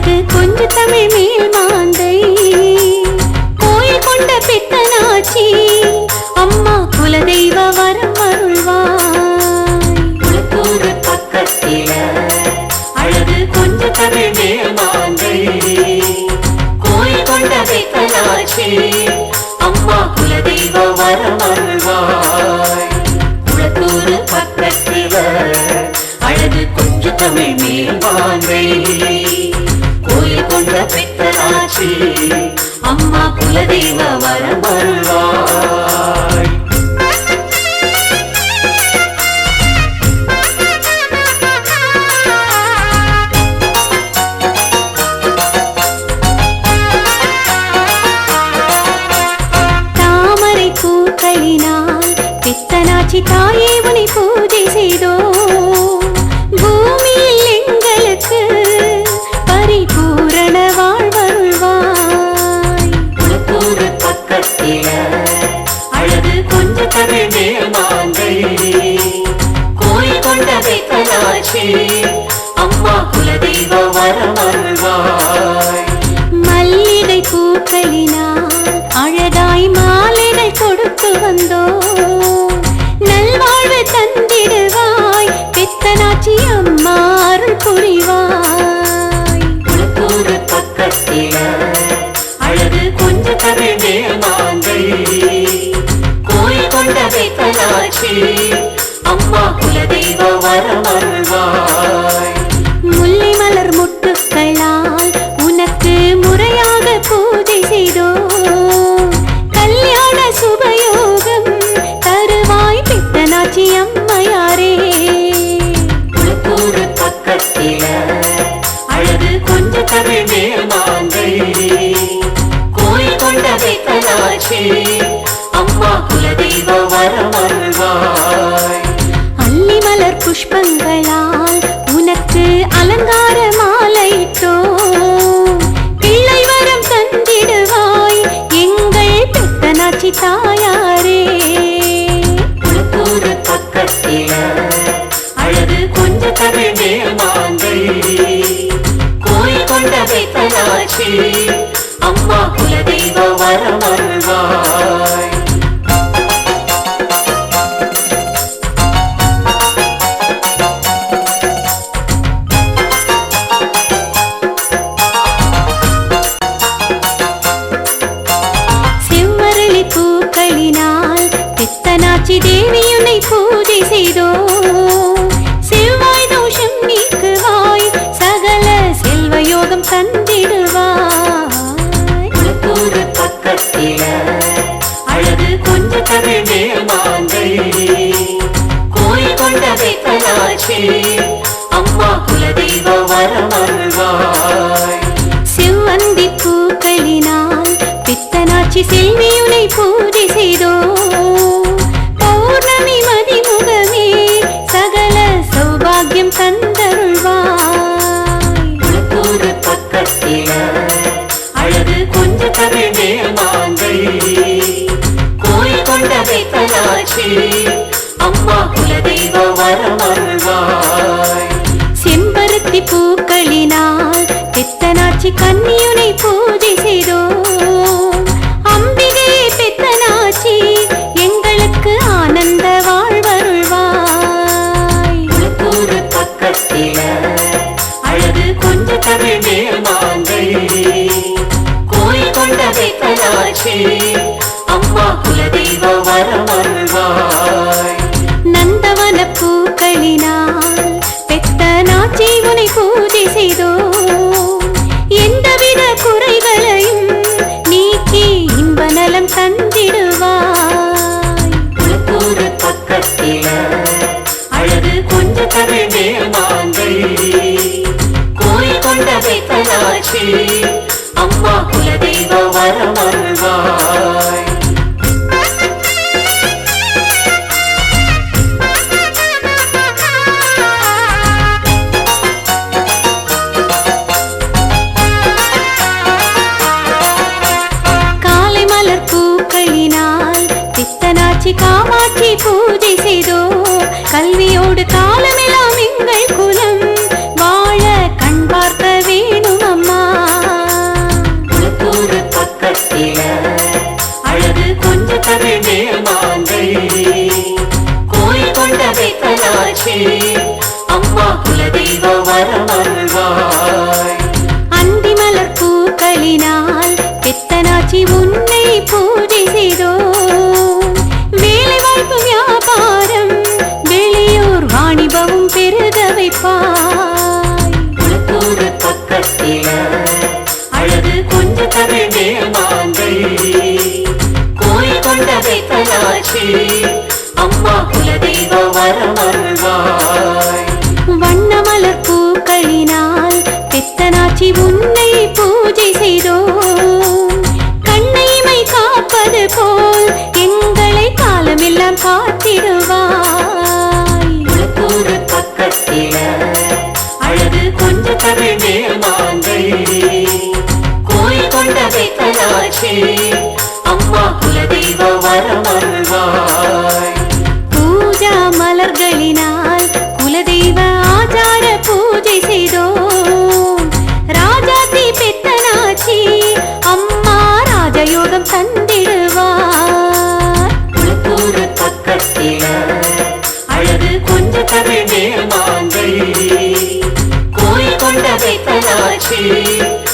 அழகு கொஞ்சு தமிழ் மேல் மாந்தை. கோயில் கொண்ட பித்தனாச்சி அம்மா குலதெய்வ வரம் அருள்வாய். குளத்தூர் பக்கத்தில அழகு கொஞ்சு தமிழ் மேல் மாந்தை. கோயில் கொண்ட பித்தனாச்சி அம்மா குலதெய்வ வரம் அருள்வாய். குளத்தூர் பக்கத்தில அழகு கொஞ்சு தமிழ் மேல் மாந்தை. பித்தராட்சி அம்மா குலதெய்வ வரம் வருவாள் மீனாட்சி அம்மா குலதெய்வ வரமருள்வார் அலங்கரிப்பாய் அல்லி மலர் புஷ்பங்களால் உனக்கு அலங்கார மாலையிட்டோ பிள்ளை வரம் தந்திடுவாய் எங்கள் புத்தனாட்சி தாயாரே. பக்கத்தில அழகு கொஞ்சம் தமிழ் மேலமா காமாட்சி தேவியுனை பூஜை செய்தோ Tennessee. பூஜை செய்தோ? கல்வியோடு காலமெல்லாம் எங்கள் குலம். வாழ கண் பார்த்த வேணும் அம்மா. ஒரு பக்கத்தில அழகு கொஞ்சம் தமிழ் மேல்மாந்தை கோயில் கொண்ட வைத்தலாச்சி அம்மா குலதெய்வ வரமருள்வாய் அந்திமலர் பூக்களினால் பெத்தனாச்சி உன்னை பூஜை செய்தோ? கிடைப்பாய் குளத்தூர் பக்கத்தில அழகு கொஞ்சம் தரண்டே மாந்தை கோயில் கொண்ட வைத்தலாச்சி அம்மா குலதெய்வ வரமருள்வாய். வண்ணமலர் பூக்களினால் பெத்தனாச்சி உன்னை பூஜை 情